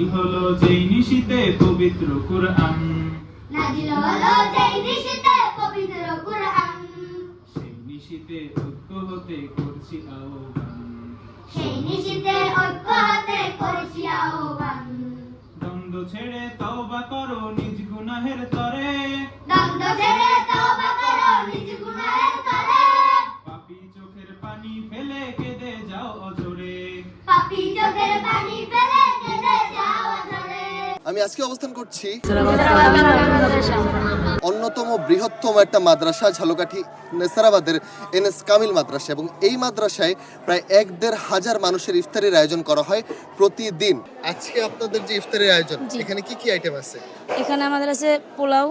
নাজিল হলো যেই নিশিতে পবিত্র কুরআন। নাজিল হলো যেই নিশিতে পবিত্র কুরআন। সেই নিশিতে ঐক্য হতে করছি আহ্বান। সেই নিশিতে ঐক্য হাতে করেছি আহ্বান। দ্বন্দ্ব ছেড়ে তওবা করো নিজ গুনাহের তরে। দ্বন্দ্ব ছেড়ে তওবা করো নিজ গুনাহের তরে। পাপী চোখের পানি ফেলে কেঁদে যাও পাপী চোখের পানি ফেলে আমি আজকে অবস্থান করছি অন্যতম বৃহত্তম একটা মাদ্রাসা ঝালকাঠি নেসারাবাদের এন এস কামিল মাদ্রাসা এবং এই মাদ্রাসায় প্রায় এক দেড় হাজার মানুষের ইফতারের আয়োজন করা হয় প্রতিদিন। আজকে আপনাদের যে ইফতারের আয়োজন এখানে কি কি আইটেম আছে? এখানে আমাদের আছে পোলাও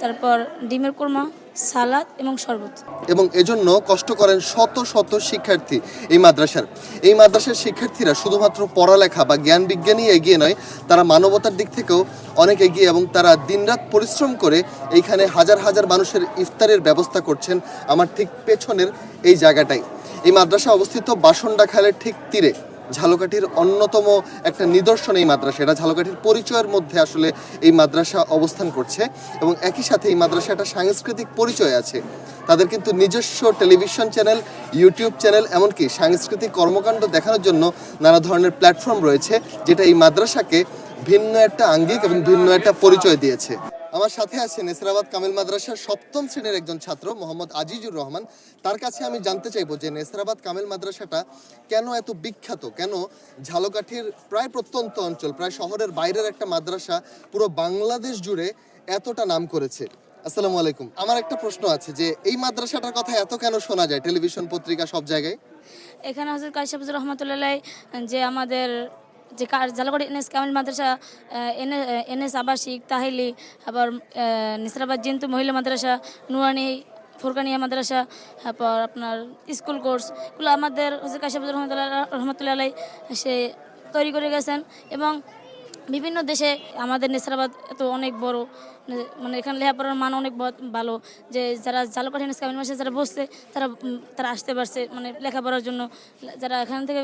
তারপর ডিমের কোরমা সালাদ এবং শরবত। এবং এজন্য কষ্ট করেন শত শত শিক্ষার্থী এই মাদ্রাসার। এই মাদ্রাসার শিক্ষার্থীরা শুধুমাত্র পড়ালেখা বা জ্ঞান বিজ্ঞানই এগিয়ে নয়, তারা মানবতার দিক থেকেও অনেক এগিয়ে এবং তারা দিনরাত পরিশ্রম করে এইখানে হাজার হাজার মানুষের ইফতারের ব্যবস্থা করছেন আমার ঠিক পেছনের এই জায়গাটাই। এই মাদ্রাসা অবস্থিত বাসন্ডা খালের ঠিক তীরে। ঝালকাঠির অন্যতম একটা নিদর্শন এই মাদ্রাসা। এটা ঝালকাঠির পরিচয়ের মধ্যে আসলে এই মাদ্রাসা অবস্থান করছে এবং একই সাথে এই মাদ্রাসা একটা সাংস্কৃতিক পরিচয় আছে। তাদের কিন্তু নিজস্ব টেলিভিশন চ্যানেল, ইউটিউব চ্যানেল, এমনকি সাংস্কৃতিক কর্মকাণ্ড দেখানোর জন্য নানা ধরনের প্ল্যাটফর্ম রয়েছে, যেটা এই মাদ্রাসাকে ভিন্ন একটা আঙ্গিক এবং ভিন্ন একটা পরিচয় দিয়েছে। আমার সাথে আছে নেসরাবাদ কামিল মাদ্রাসার সপ্তম শ্রেণির একজন ছাত্র, মোহাম্মদ আজিজুর রহমান। তার কাছে আমি জানতে চাইব যে নেসরাবাদ কামিল মাদ্রাসাটা কেন এত বিখ্যাত? কেন ঝালকাঠির প্রায় প্রত্যন্ত অঞ্চল, প্রায় শহরের বাইরের একটা মাদ্রাসা পুরো বাংলাদেশ জুড়ে এতটা নাম করেছে? আসসালামু আলাইকুম। আমার একটা প্রশ্ন আছে যে, এই মাদ্রাসাটার কথা এত কেন শোনা যায়? টেলিভিশন পত্রিকা সব জায়গায়? এখানে হজরত কাশাফুজুর রহমতুল্লাহ যে আমাদের যে জালগড় এনএস কামিল মাদ্রাসা এনএস আবাসিক, তাহিলি, আবার নিসরাবাদ জিন্তু মহিলা মাদ্রাসা নুয়ানি ফুরকানিয়া মাদ্রাসা, তারপর আপনার স্কুল কোর্স, এগুলো আমাদের হজরত কাশাফুজুর রহমতুল্লাহ রহমতুল্লাহ আলাই, সে তৈরি করে গেছেন এবং বিভিন্ন দেশে আমাদের নেসরাবাদ এত অনেক বড় মানে এখানে লেখাপড়ার মান অনেক ভালো, যে যারা জালকাঠি কামিল মাসে যারা বসছে, তারা তারা আসতে পারছে মানে লেখাপড়ার জন্য, যারা এখান থেকে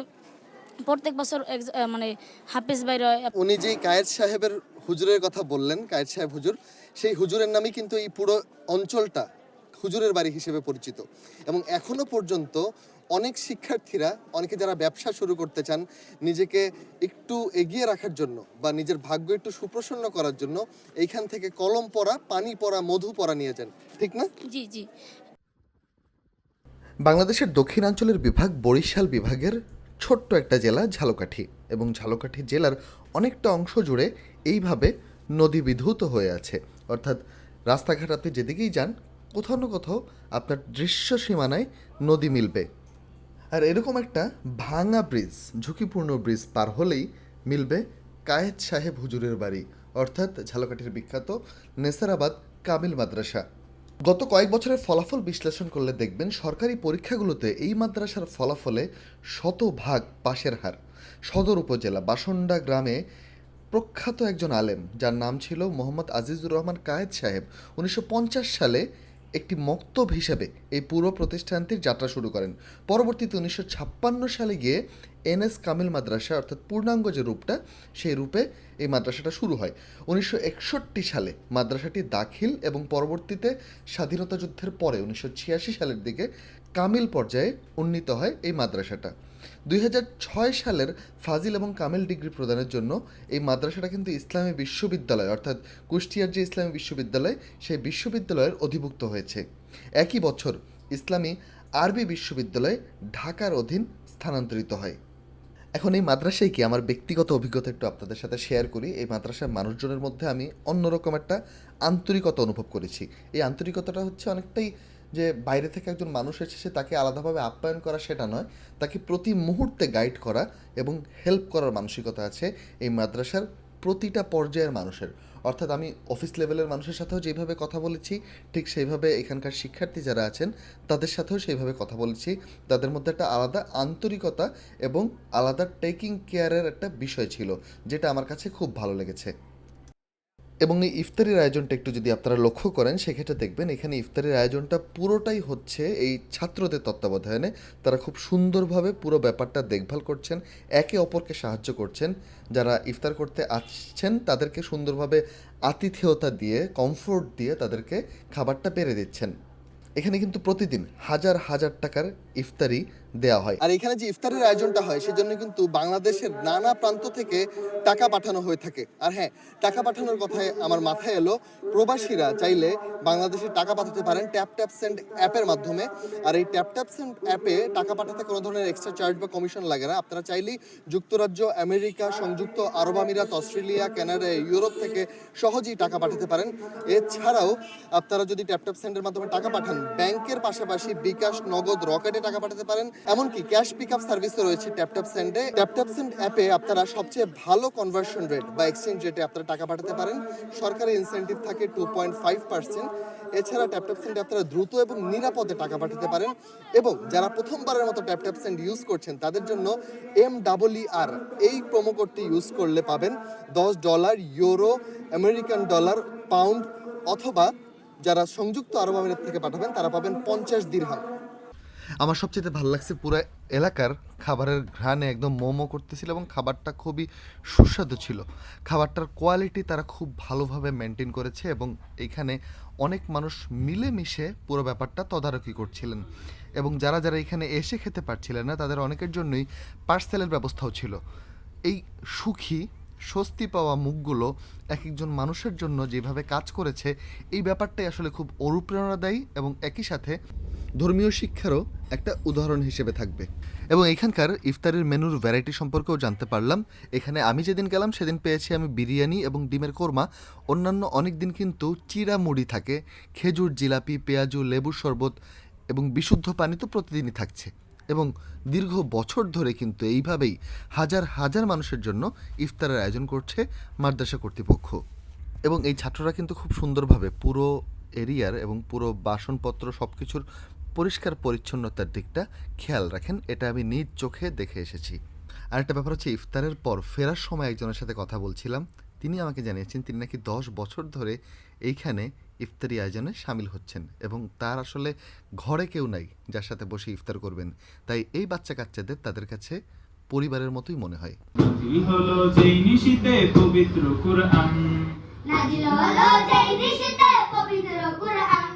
প্রত্যেক বছর মানে হাফিজ হয় উনি যেই কায়েদ সাহেবের হুজুরের কথা বললেন কায়েদ সাহেব হুজুর সেই হুজুরের নামই কিন্তু এই পুরো অঞ্চলটা হুজুরের বাড়ি হিসেবে পরিচিত। এবং এখনও পর্যন্ত অনেক শিক্ষার্থীরা অনেকে যারা ব্যবসা শুরু করতে চান নিজেকে একটু এগিয়ে রাখার জন্য বা নিজের ভাগ্য একটু সুপ্রসন্ন করার জন্য এইখান থেকে কলম পড়া পানি পড়া মধু পড়া নিয়ে যান। ঠিক না? জি জি। বাংলাদেশের দক্ষিণাঞ্চলের বিভাগ বরিশাল বিভাগের ছোট্ট একটা জেলা ঝালকাঠি এবং ঝালকাঠি জেলার অনেকটা অংশ জুড়ে এইভাবে নদী বিধূত হয়ে আছে। অর্থাৎ রাস্তাঘাট আপনি যেদিকেই যান, কোথাও না কোথাও আপনার দৃশ্য সীমানায় নদী মিলবে। আর এরকম একটা ভাঙা ব্রিজ, ঝুঁকিপূর্ণ ব্রিজ পার হলেই মিলবে কায়েদ সাহেব হুজুরের বাড়ি। অর্থাৎ ঝালকাঠির বিখ্যাত নেসারাবাদ কামিল মাদ্রাসা। গত কয়েক বছরের ফলাফল বিশ্লেষণ করলে দেখবেন সরকারি পরীক্ষাগুলোতে এই মাদ্রাসার ফলাফলে শতভাগ পাশের হার। সদর উপজেলা বাসন্ডা গ্রামে প্রখ্যাত একজন আলেম, যার নাম ছিল মোহাম্মদ আজিজুর রহমান কায়েদ সাহেব, উনিশশো পঞ্চাশ সালে একটি মক্তব হিসেবে এই পুরো প্রতিষ্ঠানটির যাত্রা শুরু করেন। পরবর্তীতে উনিশশো ছাপ্পান্ন সালে গিয়ে এনএস কামিল মাদ্রাসা, অর্থাৎ পূর্ণাঙ্গ যে রূপটা, সেই রূপে এই মাদ্রাসাটা শুরু হয়। উনিশশো একষট্টি সালে মাদ্রাসাটি দাখিল এবং পরবর্তীতে স্বাধীনতা যুদ্ধের পরে উনিশশো ছিয়াশি সালের দিকে কামিল পর্যায়ে উন্নীত হয় এই মাদ্রাসাটা। দুই হাজার ছয় সালের ফাজিল এবং কামেল ডিগ্রি প্রদানের জন্য এই মাদ্রাসাটা কিন্তু ইসলামী বিশ্ববিদ্যালয়, অর্থাৎ কুষ্টিয়ার যে ইসলামী বিশ্ববিদ্যালয়, সেই বিশ্ববিদ্যালয়ের অধিভুক্ত হয়েছে। একই বছর ইসলামী আরবি বিশ্ববিদ্যালয় ঢাকার অধীন স্থানান্তরিত হয়। এখন এই মাদ্রাসায় কি আমার ব্যক্তিগত অভিজ্ঞতা একটু আপনাদের সাথে শেয়ার করি? এই মাদ্রাসার মানুষজনের মধ্যে আমি অন্যরকম একটা আন্তরিকতা অনুভব করেছি। এই আন্তরিকতাটা হচ্ছে অনেকটাই যে বাইরে থেকে একজন মানুষ এসেছে তাকে আলাদাভাবে আপ্যায়ন করা সেটা নয়, তাকে প্রতি মুহূর্তে গাইড করা এবং হেল্প করার মানসিকতা আছে এই মাদ্রাসার প্রতিটা পর্যায়ের মানুষের। অর্থাৎ আমি অফিস লেভেলের মানুষের সাথেও যেভাবে কথা বলেছি, ঠিক সেইভাবে এখানকার শিক্ষার্থী যারা আছেন, তাদের সাথেও সেইভাবে কথা বলেছি। তাদের মধ্যে একটা আলাদা আন্তরিকতা এবং আলাদা টেকিং কেয়ারের একটা বিষয় ছিল, যেটা আমার কাছে খুব ভালো লেগেছে। এবং এই ইফতারির আয়োজনটা একটু যদি আপনারা লক্ষ্য করেন, সেক্ষেত্রে দেখবেন এখানে ইফতারির আয়োজনটা পুরোটাই হচ্ছে এই ছাত্রদের তত্ত্বাবধানে। তারা খুব সুন্দরভাবে পুরো ব্যাপারটা দেখভাল করছেন, একে অপরকে সাহায্য করছেন। যারা ইফতার করতে আসছেন, তাদেরকে সুন্দরভাবে আতিথেয়তা দিয়ে কমফোর্ট দিয়ে তাদেরকে খাবারটা পেরে দিচ্ছেন। এখানে কিন্তু প্রতিদিন হাজার হাজার টাকার ইফতারি দেওয়া হয়। আর এখানে যে ইফতারের আয়োজনটা হয়, সেজন্য কিন্তু বাংলাদেশের নানা প্রান্ত থেকে টাকা পাঠানো হয়ে থাকে। আর হ্যাঁ টাকা পাঠানোর কথায় আমার মাথায় এলো, প্রবাসীরা চাইলে বাংলাদেশে টাকা পাঠাতে পারেন ট্যাপ ট্যাপ সেন্ড অ্যাপের মাধ্যমে। আর এই ট্যাপ ট্যাপ সেন্ড অ্যাপে টাকা পাঠাতে কোনো ধরনের এক্সট্রা চার্জ বা কমিশন লাগে না। আপনারা চাইলেই যুক্তরাজ্য, আমেরিকা, সংযুক্ত আরব আমিরাত, অস্ট্রেলিয়া, কানাডা, ইউরোপ থেকে সহজেই টাকা পাঠাতে পারেন। এছাড়াও আপনারা যদি ট্যাপ ট্যাপ সেন্ডের মাধ্যমে টাকা পাঠান, ব্যাংকের পাশাপাশি বিকাশ, নগদ, রকেটে টাকা পাঠাতে পারেন। এমনকি ক্যাশ পিক আপ সার্ভিসও রয়েছে ট্যাপ ট্যাপ সেন্ডে ট্যাপ ট্যাপ সেন্ড অ্যাপে আপনারা সবচেয়ে ভালো কনভার্সন রেট বা এক্সচেঞ্জ রেটে আপনারা টাকা পাঠাতে পারেন। সরকারি ইনসেন্টিভ থাকে টু পয়েন্ট ফাইভ পার্সেন্ট এছাড়া ট্যাপ ট্যাপ সেন্ডে আপনারা দ্রুত এবং নিরাপদে টাকা পাঠাতে পারেন। এবং যারা প্রথমবারের মতো ট্যাপ ট্যাপ সেন্ড ইউজ করছেন, তাদের জন্য এম ডাবল আর এই প্রোমো কোডটি ইউজ করলে পাবেন। দশ dollar euro American dollar pound অথবা যারা সংযুক্ত আরব আমিরাত থেকে পাঠাবেন, তারা পাবেন পঞ্চাশ দিরহাম আমার সবচেয়ে ভালো লাগছে পুরো এলাকার খাবারের ঘ্রাণে একদম মোমো করতেছিল এবং খাবারটা খুবই সুস্বাদু ছিল। খাবারটার কোয়ালিটি তারা খুব ভালোভাবে মেনটেন করেছে এবং এইখানে অনেক মানুষ মিলেমিশে পুরো ব্যাপারটা তদারকি করছিলেন। এবং যারা যারা এখানে এসে খেতে পারছিলেন না, তাদের অনেকের জন্যই পার্সেলের ব্যবস্থাও ছিল। এই সুখী, স্বস্তি পাওয়া মুখগুলো এক একজন মানুষের জন্য যেভাবে কাজ করেছে, এই ব্যাপারটাই আসলে খুব অনুপ্রেরণাদায়ী এবং একই সাথে ধর্মীয় শিক্ষারও একটা উদাহরণ হিসেবে থাকবে। এবং এখানকার ইফতারের মেনুর ভ্যারাইটি সম্পর্কেও জানতে পারলাম। এখানে আমি যেদিন গেলাম, সেদিন পেয়েছি আমি বিরিয়ানি এবং ডিমের কোরমা। অন্যান্য অনেক দিন কিন্তু চিরা মুড়ি থাকে। খেজুর, জিলাপি, পেঁয়াজু, লেবুর শরবত এবং বিশুদ্ধ পানি তো প্রতিদিনই থাকছে। এবং দীর্ঘ বছর ধরে কিন্তু এইভাবেই হাজার হাজার মানুষের জন্য ইফতারের আয়োজন করছে মাদ্রাসা কর্তৃপক্ষ। এবং এই ছাত্ররা কিন্তু খুব সুন্দরভাবে পুরো এরিয়ার এবং পুরো বাসনপত্র সব কিছুর পরিষ্কার পরিচ্ছন্নতার দিকটা খেয়াল রাখেন এটা আমি নিজ চোখে দেখে এসেছি। আর একটা ব্যাপার হচ্ছে ইফতারের পর ফেরার সময় একজনের সাথে কথা বলছিলাম তিনি আমাকে জানিয়েছেন তিনি নাকি দশ বছর ধরে এইখানে ইফতারি আয়োজনে সামিল হচ্ছেন এবং তার আসলে ঘরে কেউ নাই যার সাথে বসে ইফতার করবেন। তাই এই বাচ্চা কাচ্চাদের তাদের কাছে পরিবারের মতোই মনে হয়। পবিত্র কুরআন নাজিল হলো যেই নিশিতে পবিত্র কুরআন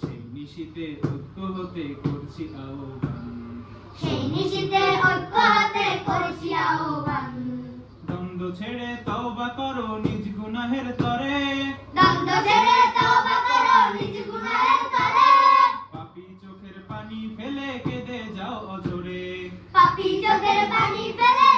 সেই নিশিতে ঐক্য হতে করছি আহ্বান। সেই নিশিতে ঐক্য হাতে করেছি আহ্বান। দ্বন্দ্ব ছেড়ে তওবা করো নিজ গুনাহের তরে। দ্বন্দ্ব ছেড়ে তওবা করো নিজ গুনাহের তরে। পাপী চোখের পানি ফেলে কেঁদে যাও অজরে পাপী চোখের পানি ফেলে